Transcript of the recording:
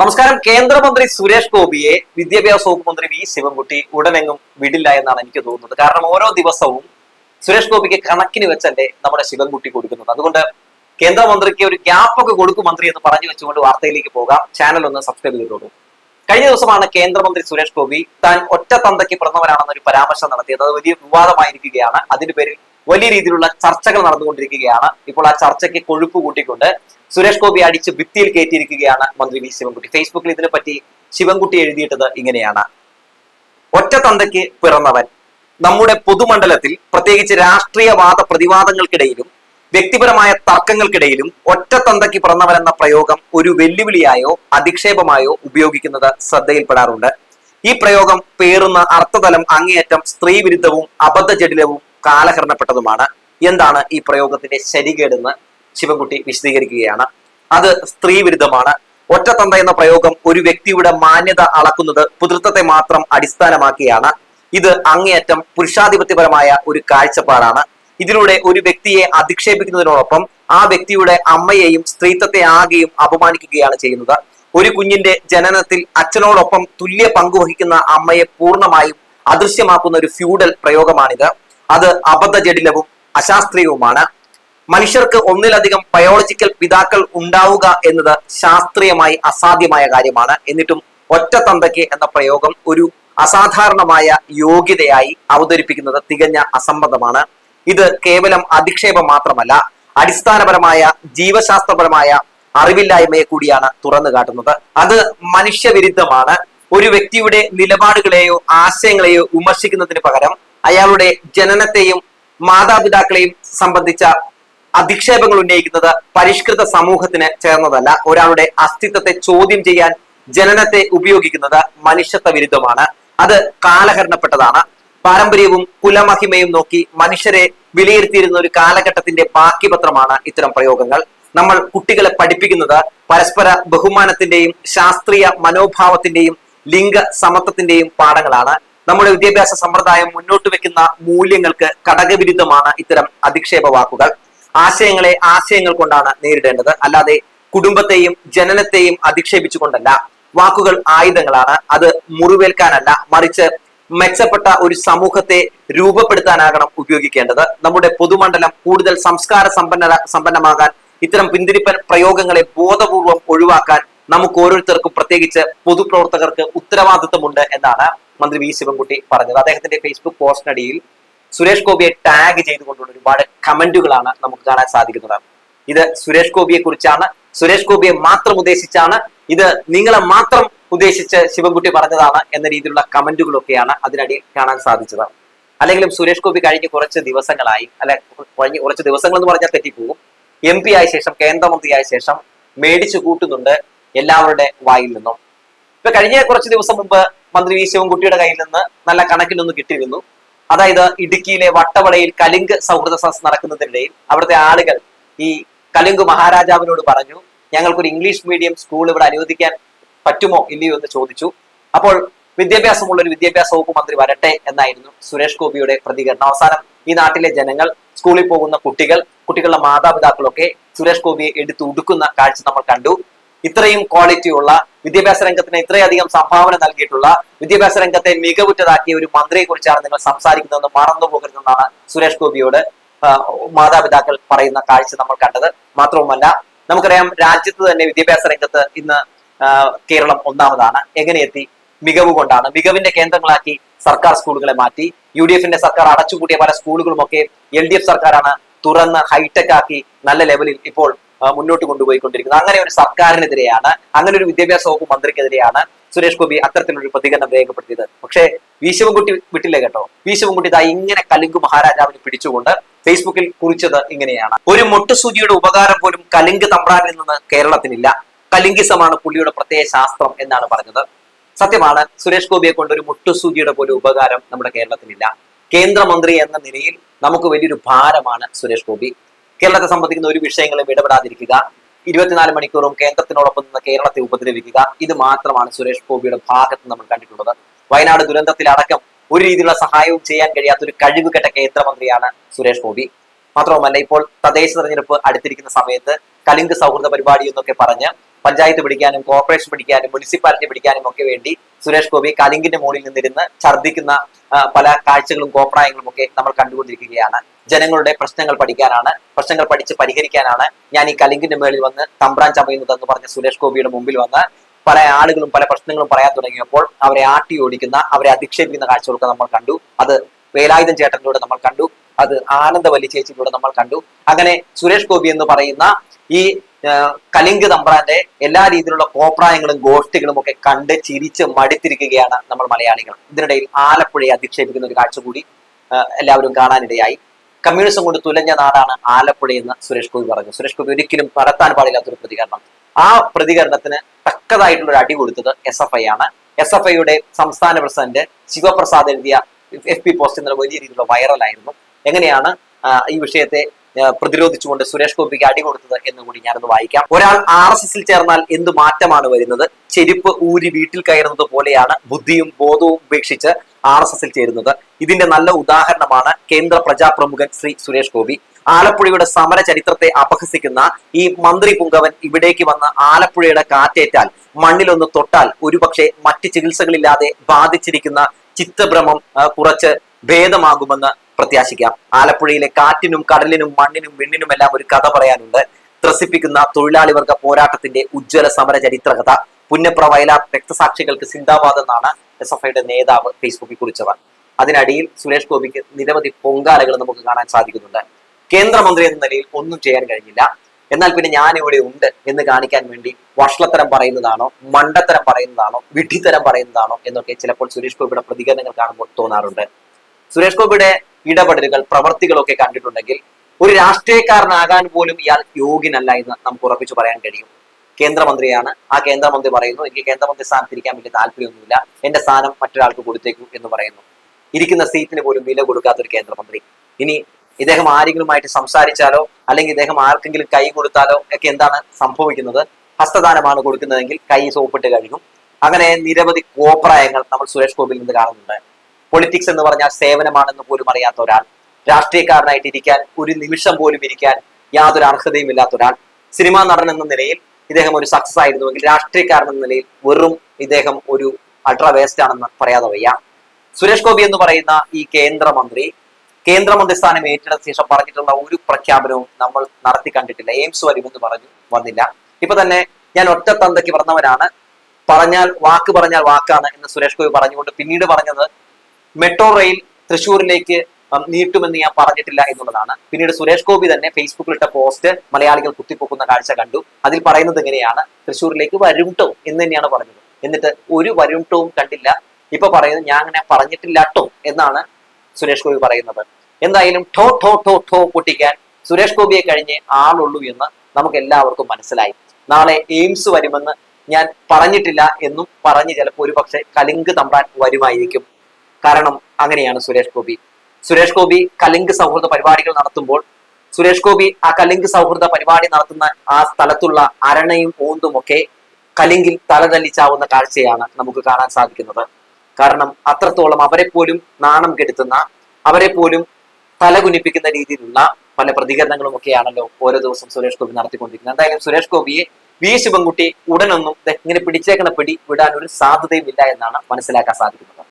നമസ്കാരം. കേന്ദ്രമന്ത്രി സുരേഷ് ഗോപിയെ വിദ്യാഭ്യാസ വകുപ്പ് മന്ത്രി വി ശിവൻകുട്ടി ഉടനെങ്ങും വിടില്ല എന്നാണ് എനിക്ക് തോന്നുന്നത്. കാരണം ഓരോ ദിവസവും സുരേഷ് ഗോപിക്ക് കണക്കിന് വെച്ചല്ലേ നമ്മുടെ ശിവൻകുട്ടി കൊടുക്കുന്നത്. അതുകൊണ്ട് കേന്ദ്രമന്ത്രിക്ക് ഒരു ഗ്യാപ്പ് ഒക്കെ കൊടുക്കും മന്ത്രി എന്ന് പറഞ്ഞു വെച്ചുകൊണ്ട് വാർത്തയിലേക്ക് പോകാം. ചാനൽ ഒന്ന് സബ്സ്ക്രൈബ് ചെയ്തോളൂ. കഴിഞ്ഞ ദിവസമാണ് കേന്ദ്രമന്ത്രി സുരേഷ് ഗോപി താൻ ഒറ്റ തന്തയ്ക്ക് പിറന്നവരാണെന്നൊരു പരാമർശം നടത്തിയത്. അത് വലിയ വിവാദമായിരിക്കുകയാണ്. അതിന്റെ പേരിൽ വലിയ രീതിയിലുള്ള ചർച്ചകൾ നടന്നുകൊണ്ടിരിക്കുകയാണ്. ഇപ്പോൾ ആ ചർച്ചയ്ക്ക് കൊഴുപ്പ് കൂട്ടിക്കൊണ്ട് സുരേഷ് ഗോപി അടിച്ച് ഭിത്തിയിൽ കയറ്റിയിരിക്കുകയാണ് മന്ത്രി വി ശിവൻകുട്ടി. ഫേസ്ബുക്കിൽ ഇതിനെ പറ്റി ശിവൻകുട്ടി എഴുതിയിട്ടത് ഇങ്ങനെയാണ്. ഒറ്റ തന്തയ്ക്ക് പിറന്നവൻ നമ്മുടെ പൊതുമണ്ഡലത്തിൽ പ്രത്യേകിച്ച് രാഷ്ട്രീയവാദ പ്രതിവാദങ്ങൾക്കിടയിലും വ്യക്തിപരമായ തർക്കങ്ങൾക്കിടയിലും ഒറ്റ തന്തയ്ക്ക് പിറന്നവൻ എന്ന പ്രയോഗം ഒരു വെല്ലുവിളിയായോ അധിക്ഷേപമായോ ഉപയോഗിക്കുന്നത് ശ്രദ്ധയിൽപ്പെടാറുണ്ട്. ഈ പ്രയോഗം പേറുന്ന അർത്ഥതലം അങ്ങേയറ്റം സ്ത്രീവിരുദ്ധവും അബദ്ധജടിലവും കാലഹരണപ്പെട്ടതുമാണ്. എന്താണ് ഈ പ്രയോഗത്തിന്റെ ശരികേടെന്ന് ശിവൻകുട്ടി വിശദീകരിക്കുകയാണ്. അത് സ്ത്രീ വിരുദ്ധമാണ് ഒറ്റത്തന്ത എന്ന പ്രയോഗം ഒരു വ്യക്തിയുടെ മാന്യത അളക്കുന്നത് പുതൃത്വത്തെ മാത്രം അടിസ്ഥാനമാക്കിയാണ്. ഇത് അങ്ങേയറ്റം പുരുഷാധിപത്യപരമായ ഒരു കാഴ്ചപ്പാടാണ്. ഇതിലൂടെ ഒരു വ്യക്തിയെ അധിക്ഷേപിക്കുന്നതിനോടൊപ്പം ആ വ്യക്തിയുടെ അമ്മയെയും സ്ത്രീത്വത്തെ ആകെയും അപമാനിക്കുകയാണ് ചെയ്യുന്നത്. ഒരു കുഞ്ഞിന്റെ ജനനത്തിൽ അച്ഛനോടൊപ്പം തുല്യ പങ്കുവഹിക്കുന്ന അമ്മയെ പൂർണമായും അദൃശ്യമാക്കുന്ന ഒരു ഫ്യൂഡൽ പ്രയോഗമാണിത്. അത് അബദ്ധജടിലവും അശാസ്ത്രീയവുമാണ്. മനുഷ്യർക്ക് ഒന്നിലധികം ബയോളജിക്കൽ പിതാക്കൾ ഉണ്ടാവുക എന്നത് ശാസ്ത്രീയമായി അസാധ്യമായ കാര്യമാണ്. എന്നിട്ടും ഒറ്റ തന്തയ്ക്ക് എന്ന പ്രയോഗം ഒരു അസാധാരണമായ യോഗ്യതയായി അവതരിപ്പിക്കുന്നത് തികഞ്ഞ അസംബന്ധമാണ്. ഇത് കേവലം അധിക്ഷേപം മാത്രമല്ല അടിസ്ഥാനപരമായ ജീവശാസ്ത്രപരമായ അറിവില്ലായ്മയെ കൂടിയാണ് തുറന്നു കാട്ടുന്നത്. അത് മനുഷ്യവിരുദ്ധമാണ്. ഒരു വ്യക്തിയുടെ നിലപാടുകളെയോ ആശയങ്ങളെയോ വിമർശിക്കുന്നതിന് പകരം അയാളുടെ ജനനത്തെയും മാതാപിതാക്കളെയും സംബന്ധിച്ച അധിക്ഷേപങ്ങൾ ഉന്നയിക്കുന്നത് പരിഷ്കൃത സമൂഹത്തിന് ചേർന്നതല്ല. ഒരാളുടെ അസ്തിത്വത്തെ ചോദ്യം ചെയ്യാൻ ജനനത്തെ ഉപയോഗിക്കുന്നത് മനുഷ്യത്വ വിരുദ്ധമാണ്. അത് കാലഹരണപ്പെട്ടതാണ്. പാരമ്പര്യവും കുലമഹിമയും നോക്കി മനുഷ്യരെ വിലയിരുത്തിയിരുന്ന ഒരു കാലഘട്ടത്തിന്റെ ബാക്കിപത്രമാണ് ഇത്തരം പ്രയോഗങ്ങൾ. നമ്മൾ കുട്ടികളെ പഠിപ്പിക്കുന്നത് പരസ്പര ബഹുമാനത്തിന്റെയും ശാസ്ത്രീയ മനോഭാവത്തിന്റെയും ലിംഗ സമത്വത്തിന്റെയും പാഠങ്ങളാണ്. നമ്മുടെ വിദ്യാഭ്യാസ സമ്പ്രദായം മുന്നോട്ട് വെക്കുന്ന മൂല്യങ്ങൾക്ക് ഘടകവിരുദ്ധമാണ് ഇത്തരം അധിക്ഷേപ വാക്കുകൾ. ആശയങ്ങളെ ആശയങ്ങൾ കൊണ്ടാണ് നേരിടേണ്ടത്. അല്ലാതെ കുടുംബത്തെയും ജനനത്തെയും അധിക്ഷേപിച്ചുകൊണ്ടല്ല. വാക്കുകൾ ആയുധങ്ങളാണ്. അത് മുറിവേൽക്കാനല്ല മറിച്ച് മെച്ചപ്പെട്ട ഒരു സമൂഹത്തെ രൂപപ്പെടുത്താനാകണം ഉപയോഗിക്കേണ്ടത്. നമ്മുടെ പൊതുമണ്ഡലം കൂടുതൽ സംസ്കാര സമ്പന്ന സമ്പന്നമാകാൻ ഇത്തരം പിന്തിരിപ്പൻ പ്രയോഗങ്ങളെ ബോധപൂർവം ഒഴിവാക്കാൻ നമുക്ക് ഓരോരുത്തർക്കും പ്രത്യേകിച്ച് പൊതുപ്രവർത്തകർക്ക് ഉത്തരവാദിത്വമുണ്ട് എന്നാണ് മന്ത്രി വി ശിവൻകുട്ടി പറഞ്ഞത്. അദ്ദേഹത്തിന്റെ ഫേസ്ബുക്ക് പോസ്റ്റിനടിയിൽ സുരേഷ് ഗോപിയെ ടാഗ് ചെയ്തുകൊണ്ടുള്ള ഒരുപാട് കമന്റുകളാണ് നമുക്ക് കാണാൻ സാധിക്കുന്നത്. ഇത് സുരേഷ് ഗോപിയെ കുറിച്ചാണ്. സുരേഷ് ഗോപിയെ മാത്രം ഉദ്ദേശിച്ചാണ്. ഇത് നിങ്ങളെ മാത്രം ഉദ്ദേശിച്ച് ശിവൻകുട്ടി പറഞ്ഞതാണ് എന്ന രീതിയിലുള്ള കമന്റുകളൊക്കെയാണ് അതിനടിയിൽ കാണാൻ സാധിച്ചത്. അല്ലെങ്കിലും സുരേഷ് ഗോപി കഴിഞ്ഞ കുറച്ച് ദിവസങ്ങളായി അല്ലെ കഴിഞ്ഞ കുറച്ച് ദിവസങ്ങൾ എന്ന് പറഞ്ഞാൽ തെറ്റിപ്പോകും എം പി ആയ ശേഷം കേന്ദ്രമന്ത്രിയായ ശേഷം മേടിച്ചു കൂട്ടുന്നുണ്ട്. എല്ലാവരുടെ വായിൽ നിന്നും. ഇപ്പൊ കഴിഞ്ഞ കുറച്ച് ദിവസം മുമ്പ് മന്ത്രി വി ശിവൻകുട്ടിയുടെ കയ്യിൽ നിന്ന് നല്ല കണക്കിലൊന്ന് കിട്ടിയിരുന്നു. അതായത് ഇടുക്കിയിലെ വട്ടവടയിൽ കലിംഗ് സൗഹൃദ സദസ് നടക്കുന്നതിനിടയിൽ അവിടുത്തെ ആളുകൾ ഈ കലിംഗ് മഹാരാജാവിനോട് പറഞ്ഞു ഞങ്ങൾക്കൊരു ഇംഗ്ലീഷ് മീഡിയം സ്കൂൾ ഇവിടെ അനുവദിക്കാൻ പറ്റുമോ ഇല്ലയോ എന്ന് ചോദിച്ചു. അപ്പോൾ വിദ്യാഭ്യാസമുള്ള ഒരു വിദ്യാഭ്യാസ വകുപ്പ് മന്ത്രി വരട്ടെ എന്നായിരുന്നു സുരേഷ് ഗോപിയുടെ പ്രതികരണം. അവസാനം ഈ നാട്ടിലെ ജനങ്ങൾ സ്കൂളിൽ പോകുന്ന കുട്ടികൾ കുട്ടികളുടെ മാതാപിതാക്കളൊക്കെ സുരേഷ് ഗോപിയെ എടുത്ത് ഉടുക്കുന്ന കാഴ്ച നമ്മൾ കണ്ടു. ഇത്രയും ക്വാളിറ്റി ഉള്ള വിദ്യാഭ്യാസ രംഗത്തിന് ഇത്രയധികം സംഭാവന നൽകിയിട്ടുള്ള വിദ്യാഭ്യാസ രംഗത്തെ മികവുറ്റതാക്കിയ ഒരു മന്ത്രിയെ കുറിച്ചാണ് നിങ്ങൾ സംസാരിക്കുന്നതെന്ന് മറന്നു പോകരുതെന്നാണ് സുരേഷ് ഗോപിയോട് മാതാപിതാക്കൾ പറയുന്ന കാഴ്ച നമ്മൾ കണ്ടത്. മാത്രവുമല്ല നമുക്കറിയാം രാജ്യത്ത് തന്നെ വിദ്യാഭ്യാസ രംഗത്ത് ഇന്ന് കേരളം ഒന്നാമതാണ്. എങ്ങനെയെത്തി? മികവ് കൊണ്ടാണ്. മികവിന്റെ കേന്ദ്രങ്ങളാക്കി സർക്കാർ സ്കൂളുകളെ മാറ്റി. യു ഡി എഫിന്റെ സർക്കാർ അടച്ചുപൂട്ടിയ പല സ്കൂളുകളുമൊക്കെ എൽ ഡി എഫ് സർക്കാരാണ് തുറന്ന് ഹൈടെക് ആക്കി നല്ല ലെവലിൽ ഇപ്പോൾ മുന്നോട്ട് കൊണ്ടുപോയിക്കൊണ്ടിരിക്കുന്നത്. അങ്ങനെ ഒരു സർക്കാരിനെതിരെയാണ് അങ്ങനെ ഒരു വിദ്യാഭ്യാസ വകുപ്പ് മന്ത്രിക്കെതിരെയാണ് സുരേഷ് ഗോപി അത്തരത്തിലൊരു പ്രതികരണം രേഖപ്പെടുത്തിയത്. പക്ഷേ വി ശിവൻകുട്ടി വിട്ടില്ല കേട്ടോ? വി ശിവൻകുട്ടി ഇതാ ഇങ്ങനെ കലിംഗ് മഹാരാജാവിനെ പിടിച്ചുകൊണ്ട് ഫേസ്ബുക്കിൽ കുറിച്ചത് ഇങ്ങനെയാണ്. ഒരു മൊട്ടുസൂചിയുടെ ഉപകാരം പോലും കലിംഗ് തമ്പ്രാനിൽ നിന്ന് കേരളത്തിനില്ല. കലിംഗിസമാണ് പുള്ളിയുടെ പ്രത്യേക ശാസ്ത്രം എന്നാണ് പറഞ്ഞത്. സത്യമാണ് സുരേഷ് ഗോപിയെ കൊണ്ട് ഒരു മുട്ടുസൂചിയുടെ പോലും ഉപകാരം നമ്മുടെ കേരളത്തിനില്ല. കേന്ദ്രമന്ത്രി എന്ന നിലയിൽ നമുക്ക് വലിയൊരു ഭാരമാണ് സുരേഷ് ഗോപി. കേരളത്തെ സംബന്ധിക്കുന്ന ഒരു വിഷയങ്ങളും ഇടപെടാതിരിക്കുക. ഇരുപത്തിനാല് മണിക്കൂറും കേന്ദ്രത്തിനോടൊപ്പം നിന്ന് കേരളത്തെ ഉപദ്രവിക്കുക. ഇത് മാത്രമാണ് സുരേഷ് ഗോപിയുടെ ഭാഗത്ത് നമ്മൾ കണ്ടിട്ടുള്ളത്. വയനാട് ദുരന്തത്തിലടക്കം ഒരു രീതിയിലുള്ള സഹായവും ചെയ്യാൻ കഴിയാത്ത ഒരു കഴിവുകെട്ട കേന്ദ്രമന്ത്രിയാണ് സുരേഷ് ഗോപി. മാത്രവുമല്ല ഇപ്പോൾ തദ്ദേശ തെരഞ്ഞെടുപ്പ് അടുത്തിരിക്കുന്ന സമയത്ത് കലിംഗ് സൗഹൃദ പരിപാടി എന്നൊക്കെ പറഞ്ഞ് പഞ്ചായത്ത് പിടിക്കാനും കോർപ്പറേഷൻ പിടിക്കാനും മുനിസിപ്പാലിറ്റി പിടിക്കാനും ഒക്കെ വേണ്ടി സുരേഷ് ഗോപി കലിങ്കിന്റെ മുകളിൽ നിന്നിരുന്ന് ഛർദ്ദിക്കുന്ന പല കാഴ്ചകളും കോപ്രായങ്ങളും ഒക്കെ നമ്മൾ കണ്ടുകൊണ്ടിരിക്കുകയാണ്. ജനങ്ങളുടെ പ്രശ്നങ്ങൾ പഠിക്കാനാണ് പ്രശ്നങ്ങൾ പഠിച്ച് പരിഹരിക്കാനാണ് ഞാൻ ഈ കലിങ്കിന്റെ മേളിൽ വന്ന് തമ്പ്രാൻ ചമയുന്നതെന്ന് പറഞ്ഞ സുരേഷ് ഗോപിയുടെ മുമ്പിൽ വന്ന് പല ആളുകളും പല പ്രശ്നങ്ങളും പറയാൻ തുടങ്ങിയപ്പോൾ അവരെ ആട്ടി ഓടിക്കുന്ന അവരെ അധിക്ഷേപിക്കുന്ന കാഴ്ചകളൊക്കെ നമ്മൾ കണ്ടു. അത് വേലായുധൻ ചേട്ടനിലൂടെ നമ്മൾ കണ്ടു. അത് ആനന്ദവല്ലി ചേച്ചിയിലൂടെ നമ്മൾ കണ്ടു. അങ്ങനെ സുരേഷ് ഗോപി എന്ന് പറയുന്ന ഈ കലിംഗ് തമ്പ്രാന്റെ എല്ലാ രീതിയിലുള്ള കോപ്രായങ്ങളും ഗോഷ്ടികളും ഒക്കെ കണ്ട് ചിരിച്ച് മടുത്തിരിക്കുകയാണ് നമ്മൾ മലയാളികൾ. ഇതിനിടയിൽ ആലപ്പുഴയെ അധിക്ഷേപിക്കുന്ന ഒരു കാഴ്ച കൂടി എല്ലാവരും കാണാനിടയായി. കമ്മ്യൂണിസം കൊണ്ട് തുലഞ്ഞ നാടാണ് ആലപ്പുഴ എന്ന് സുരേഷ് ഗോപി പറഞ്ഞു. സുരേഷ് ഗോപി ഒരിക്കലും നടത്താൻ പാടില്ലാത്തൊരു പ്രതികരണം. ആ പ്രതികരണത്തിന് തക്കതായിട്ടുള്ള ഒരു അടി കൊടുത്തത് എസ് എഫ് ഐ ആണ്. എസ് എഫ് ഐയുടെ സംസ്ഥാന പ്രസിഡന്റ് ശിവപ്രസാദ് എഴുതിയ എഫ് പി പോസ്റ്റ് എന്നുള്ള വലിയ രീതിയിലുള്ള വൈറലായിരുന്നു എങ്ങനെയാണ് ഈ വിഷയത്തെ പ്രതിരോധിച്ചുകൊണ്ട് സുരേഷ് ഗോപിക്ക് അടി കൊടുത്തത് എന്ന് കൂടി ഞാനൊന്ന് വായിക്കാം. ഒരാൾ ആർ എസ് എസിൽ ചേർന്നാൽ എന്ത് മാറ്റമാണ് വരുന്നത്? ചെരുപ്പ് ഊരി വീട്ടിൽ കയറുന്നത് പോലെയാണ് ബുദ്ധിയും ബോധവും ഉപേക്ഷിച്ച് ആർ എസ് എസിൽ ചേരുന്നത്. ഇതിന്റെ നല്ല ഉദാഹരണമാണ് കേന്ദ്ര പ്രജാപ്രമുഖൻ ശ്രീ സുരേഷ് ഗോപി. ആലപ്പുഴയുടെ സമര ചരിത്രത്തെ അപഹസിക്കുന്ന ഈ മന്ത്രി പുങ്കവൻ ഇവിടേക്ക് വന്ന് ആലപ്പുഴയുടെ കാറ്റേറ്റാൽ മണ്ണിലൊന്ന് തൊട്ടാൽ ഒരുപക്ഷെ മറ്റ് ചികിത്സകളില്ലാതെ ബാധിച്ചിരിക്കുന്ന ചിത്തഭ്രമം കുറച്ച് ഭേദമാകുമെന്ന് പ്രത്യാശിക്കാം. ആലപ്പുഴയിലെ കാറ്റിനും കടലിനും മണ്ണിനും വിണ്ണിനും എല്ലാം ഒരു കഥ പറയാനുണ്ട്. ത്രസിപ്പിക്കുന്ന തൊഴിലാളി വർഗ പോരാട്ടത്തിന്റെ ഉജ്ജ്വല സമര ചരിത്രകഥ. പുന്നപ്ര വയലാർ രക്തസാക്ഷികൾക്ക് സിന്ദാബാദ് എന്നാണ് എസ് എഫ് ഐയുടെ നേതാവ് ഫേസ്ബുക്കിൽ കുറിച്ചത്. അതിനടിയിൽ സുരേഷ് ഗോപിക്ക് നിരവധി പൊങ്കാലകൾ നമുക്ക് കാണാൻ സാധിക്കുന്നുണ്ട്. കേന്ദ്രമന്ത്രി എന്ന നിലയിൽ ഒന്നും ചെയ്യാൻ കഴിഞ്ഞില്ല. എന്നാൽ പിന്നെ ഞാൻ ഇവിടെ ഉണ്ട് എന്ന് കാണിക്കാൻ വേണ്ടി വഷളത്തരം പറയുന്നതാണോ മണ്ടത്തരം പറയുന്നതാണോ വിഡ്ഢിത്തരം പറയുന്നതാണോ എന്നൊക്കെ ചിലപ്പോൾ സുരേഷ് ഗോപിയുടെ പ്രതികരണങ്ങൾ കാണുമ്പോൾ തോന്നാറുണ്ട്. സുരേഷ് ഗോപിയുടെ ഇടപെടലുകൾ പ്രവർത്തികളൊക്കെ കണ്ടിട്ടുണ്ടെങ്കിൽ ഒരു രാഷ്ട്രീയക്കാരനാകാൻ പോലും ഇയാൾ യോഗ്യനല്ല എന്ന് നമുക്ക് ഉറപ്പിച്ചു പറയാൻ കഴിയും. കേന്ദ്രമന്ത്രിയാണ്. ആ കേന്ദ്രമന്ത്രി പറയുന്നു എനിക്ക് കേന്ദ്രമന്ത്രി സ്ഥാനത്ത് ഇരിക്കാൻ വലിയ താല്പര്യമൊന്നുമില്ല. എന്റെ സ്ഥാനം മറ്റൊരാൾക്ക് കൊടുത്തേക്കും എന്ന് പറയുന്നു. ഇരിക്കുന്ന സീറ്റിന് പോലും വില കൊടുക്കാത്ത ഒരു കേന്ദ്രമന്ത്രി. ഇനി ഇദ്ദേഹം ആരെങ്കിലുമായിട്ട് സംസാരിച്ചാലോ അല്ലെങ്കിൽ ഇദ്ദേഹം ആർക്കെങ്കിലും കൈ കൊടുത്താലോ ഒക്കെ എന്താണ് സംഭവിക്കുന്നത്? ഹസ്തദാനമാണ് കൊടുക്കുന്നതെങ്കിൽ കൈ സോപ്പിട്ട് കഴുകും അങ്ങനെ നിരവധി കോപ്രായങ്ങൾ നമ്മൾ സുരേഷ് ഗോപിയിൽ നിന്ന് കാണുന്നുണ്ട്. പൊളിറ്റിക്സ് എന്ന് പറഞ്ഞാൽ സേവനമാണെന്ന് പോലും അറിയാത്ത ഒരാൾ. രാഷ്ട്രീയക്കാരനായിട്ട് ഇരിക്കാൻ ഒരു നിമിഷം പോലും ഇരിക്കാൻ യാതൊരു അർഹതയും ഇല്ലാത്ത ഒരാൾ. സിനിമാ നടൻ എന്ന നിലയിൽ ഇദ്ദേഹം ഒരു സക്സസ് ആയിരുന്നുവെങ്കിൽ രാഷ്ട്രീയക്കാരൻ എന്ന നിലയിൽ വെറും ഇദ്ദേഹം ഒരു അൾട്രാ വേസ്റ്റ് ആണെന്ന് പറയാതെ വയ്യ. സുരേഷ് ഗോപി എന്ന് പറയുന്ന ഈ കേന്ദ്രമന്ത്രി കേന്ദ്രമന്ത്രി സ്ഥാനം ഏറ്റെടുത്ത ശേഷം പറഞ്ഞിട്ടുള്ള ഒരു പ്രഖ്യാപനവും നമ്മൾ നടത്തി കണ്ടിട്ടില്ല. എയിംസ് വരുമെന്ന് പറഞ്ഞു വന്നില്ല. ഇപ്പൊ തന്നെ ഞാൻ ഒറ്റ തന്തയ്ക്ക് പറഞ്ഞവനാണ്. പറഞ്ഞാൽ വാക്ക് പറഞ്ഞാൽ വാക്കാണ് എന്ന് സുരേഷ് ഗോപി പറഞ്ഞുകൊണ്ട് പിന്നീട് പറഞ്ഞത് മെട്രോ റെയിൽ തൃശ്ശൂരിലേക്ക് നീട്ടുമെന്ന് ഞാൻ പറഞ്ഞിട്ടില്ല എന്നുള്ളതാണ്. പിന്നീട് സുരേഷ് ഗോപി തന്നെ ഫേസ്ബുക്കിൽ ഇട്ട പോസ്റ്റ് മലയാളികൾ കുത്തിപ്പൊക്കുന്ന കാഴ്ച കണ്ടു. അതിൽ പറയുന്നത് എങ്ങനെയാണ് തൃശ്ശൂരിലേക്ക് വരും എന്ന് തന്നെയാണ് പറഞ്ഞത്. എന്നിട്ട് ഒരു വരും ടോവും കണ്ടില്ല. ഇപ്പൊ പറയുന്നത് ഞാൻ അങ്ങനെ പറഞ്ഞിട്ടില്ല ട്ടോ എന്നാണ് സുരേഷ് ഗോപി പറയുന്നത്. എന്തായാലും ടോ ടോ ടോ ടോ പൊട്ടിക്കാൻ സുരേഷ് ഗോപിയെ കഴിഞ്ഞ് ആളുള്ളൂ എന്ന് നമുക്ക് എല്ലാവർക്കും മനസ്സിലായി. നാളെ എയിംസ് വരുമെന്ന് ഞാൻ പറഞ്ഞിട്ടില്ല എന്നും പറഞ്ഞ് ചിലപ്പോൾ ഒരു പക്ഷെ കലിങ്ക് തമ്പാൻ വരുമായിരിക്കും. കാരണം അങ്ങനെയാണ് സുരേഷ് ഗോപി. സുരേഷ് ഗോപി കലിങ്ക് സൗഹൃദ പരിപാടികൾ നടത്തുമ്പോൾ സുരേഷ് ഗോപി ആ കലിങ്ക് സൗഹൃദ പരിപാടി നടത്തുന്ന ആ സ്ഥലത്തുള്ള അരണയും ഓന്തും ഒക്കെ കലിങ്കിൽ തലതല്ലിച്ചാവുന്ന കാഴ്ചയാണ് നമുക്ക് കാണാൻ സാധിക്കുന്നത്. കാരണം അത്രത്തോളം അവരെ പോലും നാണം കെടുത്തുന്ന അവരെ പോലും തലകുനിപ്പിക്കുന്ന രീതിയിലുള്ള പല പ്രതികരണങ്ങളും ഒക്കെയാണല്ലോ ഓരോ ദിവസം സുരേഷ് ഗോപി നടത്തിക്കൊണ്ടിരിക്കുന്നത്. എന്തായാലും സുരേഷ് ഗോപിയെ വി ശിവൻകുട്ടി ഉടനൊന്നും ഇങ്ങനെ പിടിച്ചേക്കണ പിടി വിടാൻ ഒരു സാധ്യതയും ഇല്ല എന്നാണ് മനസ്സിലാക്കാൻ സാധിക്കുന്നത്.